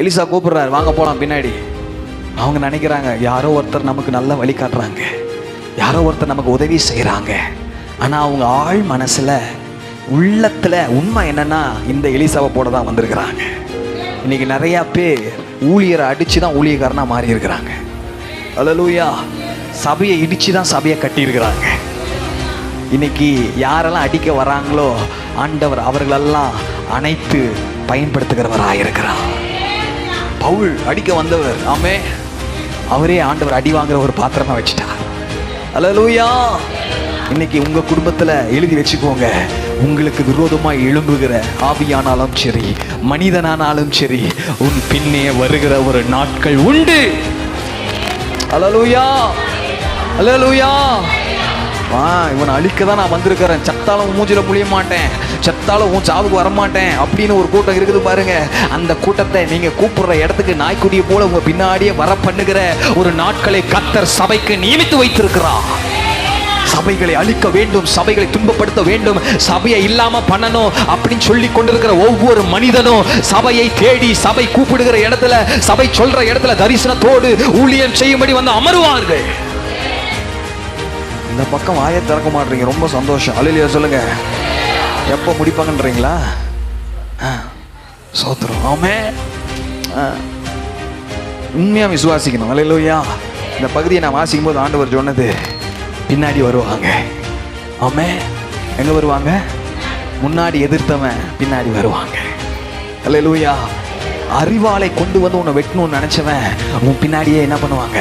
Elisha கூப்பிடுறாரு வாங்க போலாம் பின்னாடி. அவங்க நினைக்கிறாங்க யாரோ ஒருத்தர் நமக்கு நல்ல வழி காட்டுறாங்க. யாரோ ஒருத்தர் நமக்கு உதவி செய்கிறாங்க ஆனால் அவங்க ஆழ் மனசில் உள்ளத்தில் உண்மை என்னென்னா இந்த எலிசாவை போட தான் வந்திருக்கிறாங்க. இன்னைக்கு நிறையா பேர் ஊழியரை அடித்து தான் ஊழியக்காரனாக மாறி இருக்கிறாங்க. அல்லலூயா சபையை இடித்து தான் சபையை கட்டியிருக்கிறாங்க. இன்னைக்கு யாரெல்லாம் அடிக்க வராங்களோ ஆண்டவர் அவர்களெல்லாம் அனைத்து பயன்படுத்துகிறவராக இருக்கிறார் பவுல் அடிக்க வந்தவர். ஆமே அவரே ஆண்டவர் அடி வாங்குற ஒரு பாத்திரமா வச்சுட்டார். அலலூயா இன்னைக்கு உங்க குடும்பத்துல எழுதி வச்சுக்கோங்க. உங்களுக்கு விரோதமாக எழும்புகிற ஆவியானாலும் சரி மனிதனானாலும் சரி உன் பின்னே வருகிற ஒரு நாட்கள் உண்டு. அலலூயா அலலூயா ஆ இவனை அழிக்க தான் நான் வந்திருக்கிறேன். சத்தாலும் மூஞ்சில் மூஞ்சில முழிய மாட்டேன். செத்தாலும் உன் சாவுக்கு வரமாட்டேன் அப்படின்னு ஒரு கூட்டம் இருக்குது பாருங்க. அந்த கூட்டத்தை நீங்க கூப்பிடுற இடத்துக்கு நாய்க்குடியை போல உங்க பின்னாடியே வர பண்ணுகிற ஒரு நாட்களை கத்தர் சபைக்கு நியமித்து வைத்திருக்கிறான் சபைகளை அழிக்க வேண்டும் சபைகளை துன்பப்படுத்த வேண்டும் சபையை இல்லாம பண்ணணும் அப்படின்னு சொல்லி கொண்டிருக்கிற ஒவ்வொரு மனிதனும் சபையை தேடி சபை கூப்பிடுகிற இடத்துல சபை சொல்ற இடத்துல தரிசனத்தோடு ஊழியம் செய்யும்படி வந்து அமருவார்கள். இந்த பக்கம் வாயை திறக்க மாட்டீங்க ரொம்ப சந்தோஷம். அலையிலையா சொல்லுங்க. எப்போ முடிப்பாங்கன்றீங்களா? ஆ, சோத்திரம். ஆமே. உண்மையாக விசுவாசிக்கணும். அலையிலோயா இந்த பகுதியை நான் வாசிக்கும் போது ஆண்டவர் சொன்னது பின்னாடி வருவாங்க. ஆமே. எங்கே வருவாங்க? முன்னாடி எதிர்த்தவன் பின்னாடி வருவாங்க. அலையிலோயா அறிவாலை கொண்டு வந்து உன்னை வெட்டணும்னு நினச்சவன் உன் பின்னாடியே என்ன பண்ணுவாங்க?